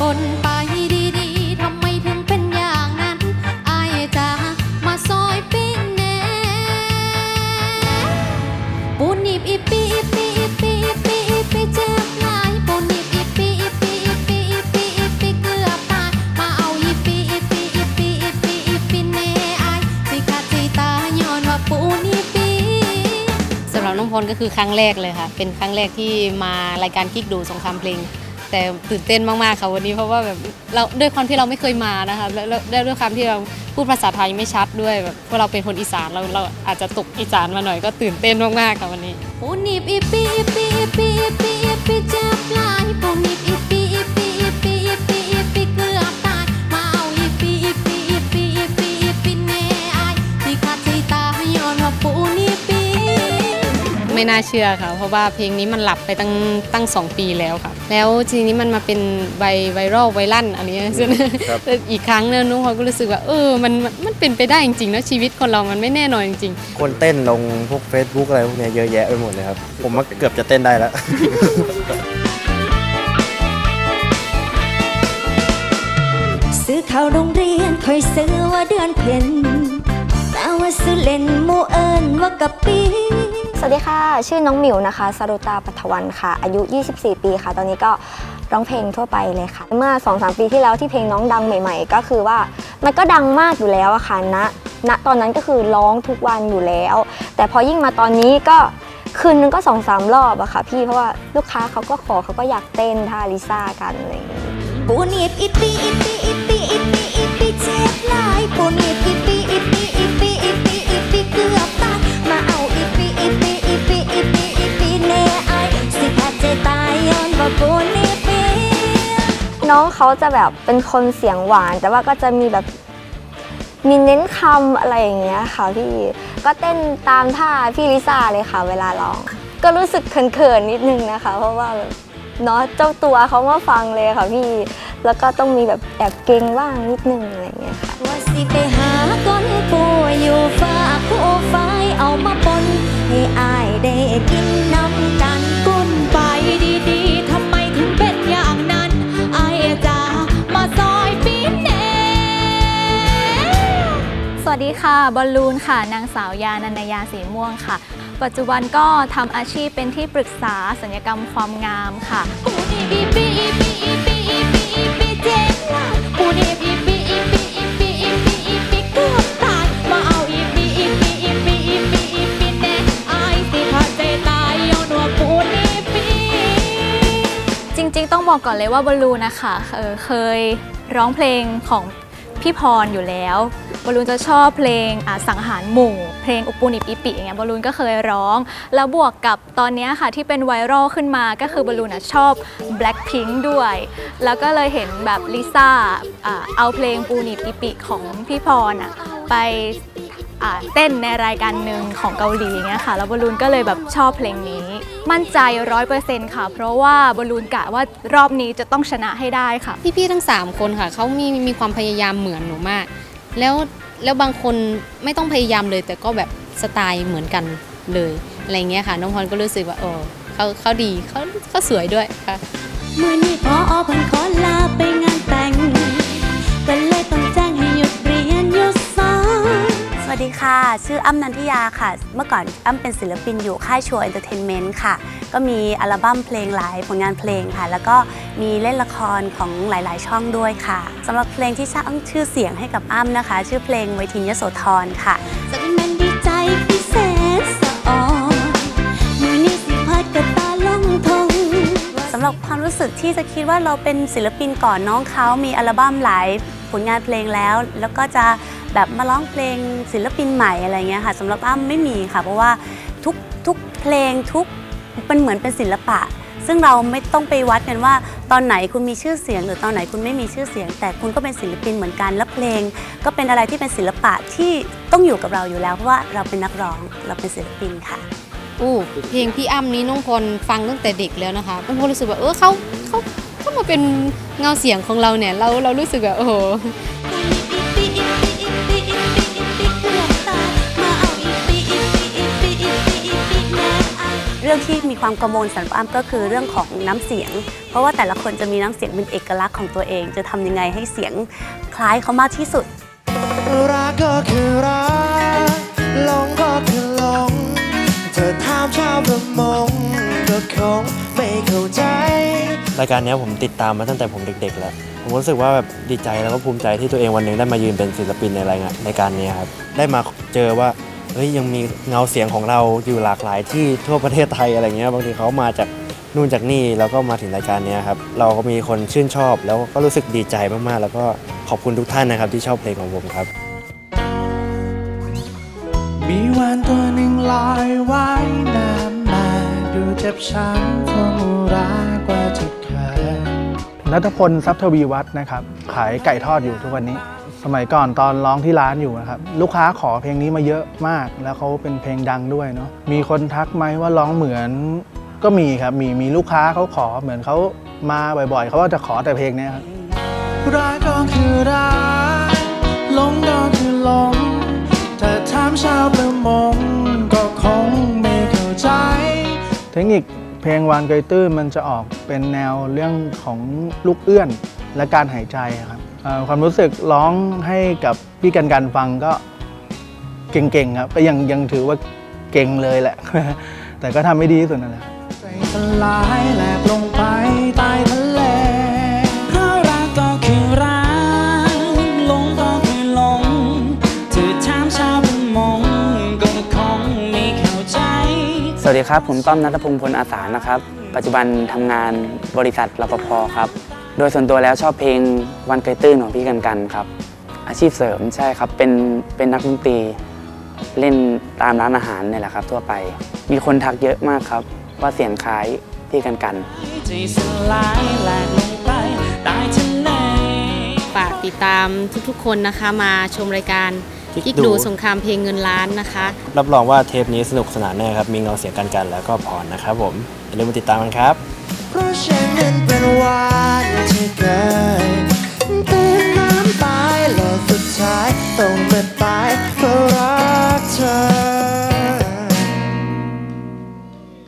ปนไปดีๆทำไมถึงเป็นอย่างนั้นอายจะมาซอยปิ้นแน่ปูนิบอีปีอีปีอีปีอีปีอีปีเจ็บหลายปูนิบอีปีอีปีอีปีอีปีอีปีเกือบตายมาเอาอีปีอีปีอีปีอีปีอีปีแน่อายสิขาดสิตายย้อนว่าปูนิบปีสำหรับน้องพลก็คือครั้งแรกเลยค่ะ เป็นครั้งแรกที่มารายการกิ๊กดูสงครามเพลง แต่ตื่นเต้นมากๆค่ะวันนี้เพราะว่าแบบเราด้วยความที่เราไม่เคยมานะคะแล้วแล้วด้วยความที่เราพูดภาษาไทยไม่ชัดด้วยแบบพวกเราเป็นคนอีสานเราเราอาจจะตกอีสานมาหน่อยก็ตื่นเต้นมากๆค่ะวันนี้ปูนิบอีปีอีปีอีปีอีปีอีปีเจ็บหลายปูนิบอีปีอีปีอีปีอีปีอีปีเกือบตายมาเอาอีปีอีปีอีปีอีปีอีปีแน่อที่ขาดใจตายย้อนว่าปูนิบปีไม่น่าเชื่อค่ะ เพราะว่าเพลงนี้มันหลับไปตั้งตั้งสองปีแล้วค่ะ แล้วทีนี้มันมาเป็นไวไวรัลไวรัลอันนี้ซึ่งครับอีกครั้งเนี่ยนุ้งเขาก็รู้สึกว่าเออมันมันมันเป็นไปได้จริงๆนะชีวิตคนเรามันไม่แน่นอนจริงๆ คนเต้นลงพวก Facebook อะไรพวกเนี้ยเยอะแยะไปหมดเลยครับ ผมว่าเกือบจะเต้นได้แล้วซื้อข้าวโรงเรียนคอยซื้อว่าเดือนเพ็ญแต่ว่าซื้อเล่นหมูเอิญว่ากะปี สวัสดีค่ะ ชื่อน้องหมิวนะคะสรุตาปัทวันค่ะ อายุ 24 ปีค่ะ ตอนนี้ก็ร้องเพลงทั่วไปเลยค่ะ เมื่อ 2-3 ปีที่แล้วที่เพลงน้องดังใหม่ ๆ ก็คือว่ามันก็ดังมากอยู่แล้วอะค่ะณณตอนนั้นก็คือร้องทุกวันอยู่แล้ว แต่พอยิ่งมาตอนนี้ก็คืนนึงก็สองสามรอบอะค่ะ พี่เพราะว่าลูกค้าเขาก็ขอเขาก็อยากเต้นท่าลิซ่ากันอะไรอย่างงี้ปูนิบอีปีอีปีอีปีอีปีอีปีเจ็บหลายปูนิบอีปีอีปีอีปีอีปีอี เขาจะแบบเป็นคนเสียงหวาน แต่ว่าก็จะมีแบบมีเน้นคำอะไรอย่างเงี้ยค่ะพี่ก็เต้นตามท่าพี่ลิซ่าเลยค่ะ เวลาร้อง ก็รู้สึกเขินๆนิดนึงนะคะ เพราะว่าเนาะเจ้าตัวเขามาฟังเลยค่ะพี่ แล้วก็ต้องมีแบบแอบเก่งบ้างนิดนึงอะไรอย่างเงี้ยค่ะ วัสดีค่ะ บอลลูนค่ะ นางสาวยานันยาสีม่วงค่ะ ปัจจุบันก็ทำอาชีพเป็นที่ปรึกษาสัญญกรรมความงามค่ะปูนิบอีปีอีปีอีปีเจ็บหลายปูนิบอีปีอีปีอีปีเกือบตายมาเอาอีปีอีปีอีปีอีปีอีปีแน่อายสิขาดายอนว่าปูนีจริงๆ ต้องบอกก่อนเลยว่าบอลลูนนะคะเออเคยร้องเพลงของ พี่พรอยู่แล้วบอลลูนจะชอบเพลงอ่าสังหารหมู่ เพลงอุปูนิบอิปิอย่างเงี้ยบอลลูนก็เคยร้อง แล้วบวกกับตอนนี้ค่ะที่เป็นไวรัลขึ้นมาก็คือบอลลูนอะชอบ Blackpink ด้วย แล้วก็เลยเห็นแบบลิซ่าอ่าเอาเพลงปูนิบอิปิของพี่พรอะไปอ่าเต้นในรายการหนึ่งของเกาหลีเงี้ยค่ะแล้วบอลลูนก็เลยแบบชอบเพลงนี้ มั่นใจร้อยเปอร์เซ็นต์ค่ะ เพราะว่าบอลลูนกะว่ารอบนี้จะต้องชนะให้ได้ค่ะ พี่ๆทั้ง 3 คนค่ะเขามีมีความพยายามเหมือนหนูมาก แล้วแล้วบางคนไม่ต้องพยายามเลย แต่ก็แบบสไตล์เหมือนกันเลยอะไรเงี้ยค่ะ น้องพรก็รู้สึกว่าเออเขาเขาดีเขาเขาสวยด้วยค่ะมือนี้พออเพิ่นขอลาไปงาน ดีค่ะ ชื่ออ้ำนันทิยาค่ะ เมื่อก่อนอ้ำเป็นศิลปินอยู่ค่ายชัวร์เอนเตอร์เทนเมนต์ค่ะ ก็มีอัลบั้มเพลงหลายผลงานเพลงค่ะ แล้วก็มีเล่นละครของหลาย ๆ ช่องด้วยค่ะสำหรับเพลงที่สร้างชื่อเสียงให้กับอ้ำนะคะ ชื่อเพลงไวทินยโสธรค่ะสักแม่นดีใจพิเศษสะอ่อนมือนี้สิพัดกระตาลงทงสำหรับความรู้สึกที่จะคิดว่าเราเป็นศิลปินก่อนน้องเขามีอัลบั้มหลายผลงานเพลงแล้ว แล้วก็จะ แบบมาร้องเพลงศิลปินใหม่อะไรเงี้ยค่ะสำหรับอ้ำไม่มีค่ะ เพราะว่าทุกทุกเพลงทุกมันเหมือนเป็นศิลปะ ซึ่งเราไม่ต้องไปวัดกันว่า ตอนไหนคุณมีชื่อเสียง หรือตอนไหนคุณไม่มีชื่อเสียง แต่คุณก็เป็นศิลปินเหมือนกันและเพลง ก็เป็นอะไรที่เป็นศิลปะที่ต้องอยู่กับเราอยู่แล้วเพราะว่าเราเป็นนักร้องเราเป็นศิลปินค่ะอู้เพลงพี่อ้ำนี้น้องพลฟังตั้งแต่เด็กแล้วนะคะน้องพลรู้สึกว่าเออเขาเขาเขามาเป็นเงาเสียงของเราเนี่ยเราเรารู้สึกแบบโอ้โห รื่องที่มีความกังวลสำหรับอ้ำก็คือเรื่องของน้ำเสียง เพราะว่าแต่ละคนจะมีน้ำเสียงเป็นเอกลักษณ์ของตัวเอง จะทำยังไงให้เสียงคล้ายเขามากที่สุดรักก็คือรักหลงก็คือหลงเธอถามชาวประมงก็คงไม่เข้าใจรายการเนี้ยผมติดตามมาตั้งแต่ผมเด็ก ๆ แล้ว ผมรู้สึกว่าแบบดีใจแล้วก็ภูมิใจที่ตัวเองวันหนึ่งได้มายืนเป็นศิลปินในรายงานรายการนี้ครับได้มาเจอว่า เฮ้ยยังมีเงาเสียงของเราอยู่หลากหลายที่ทั่วประเทศไทยอะไรเงี้ยบางทีเขามาจากนู่นจากนี่แล้วก็มาถึงรายการเนี้ยครับเราก็มีคนชื่นชอบ แล้วก็รู้สึกดีใจมากๆ แล้วก็ขอบคุณทุกท่านนะครับที่ชอบเพลงของผมครับ มีวานตัวหนึ่งลอยว่ายน้ำมาดูเจ็บช้ำทั่วมูรากว่าที่เคยนัทพลทรัพย์ทวีวัฒน์นะครับ ขายไก่ทอดอยู่ทุกวันนี้ สมัยก่อนตอนร้องที่ร้านอยู่นะครับลูกค้าขอเพลงนี้มาเยอะมาก แล้วเขาเป็นเพลงดังด้วยเนาะมีคนทักไหมว่าร้องเหมือนก็มีครับมีมีลูกค้าเขาขอเหมือนเขามาบ่อยๆเขาก็จะขอแต่เพลงเนี้ยครับรักก็คือรักหลงก็คือหลงแต่ถามชาวประมงก็คงไม่เข้าใจ เทคนิคเพลงวานเกยตื้นมันจะออกเป็นแนวเรื่องของลูกเอื้อนและการหายใจครับเอ่อ ความรู้สึกร้องให้กับพี่กันกันฟังก็เก่งๆครับก็ยังยังถือว่าเก่งเลยแหละ แต่ก็ทำไม่ดีที่สุดนั่นแหละครับใจสลายแหลกลงไปใต้ทะเลเพราะรักก็คือรักหลงก็คือหลงถือถามชาวประมงก็คงไม่เข้าใจ สวัสดีครับ ผมต้อมนัทพงศ์พลอาสานะครับ ปัจจุบันทำงานบริษัทรปภครับ โดยส่วนตัวแล้วชอบเพลงวันเกยตื้นของพี่กันกันครับ อาชีพเสริมใช่ครับเป็นเป็นนักดนตรีเล่นตามร้านอาหารเนี่ยแหละครับ ทั่วไป มีคนทักเยอะมากครับ ว่าเสียงคล้ายพี่กันกันใจสลายแหลกลงไปใต้ทะเลฝากติดตามทุกๆคนนะคะมาชมรายการกิ๊กกิ๊กดูดูสงครามเพลงเงินล้านนะคะ รับรองว่าเทปนี้สนุกสนานแน่ครับ มีเงาเสียงกันกันแล้วก็พรนะครับผมอย่าลืมมาติดตามกันครับ เพราะฉันนั้นเป็นวันที่เคยตื่นน้ำตายและสุดท้ายต้องมาตายเพราะรักเธอ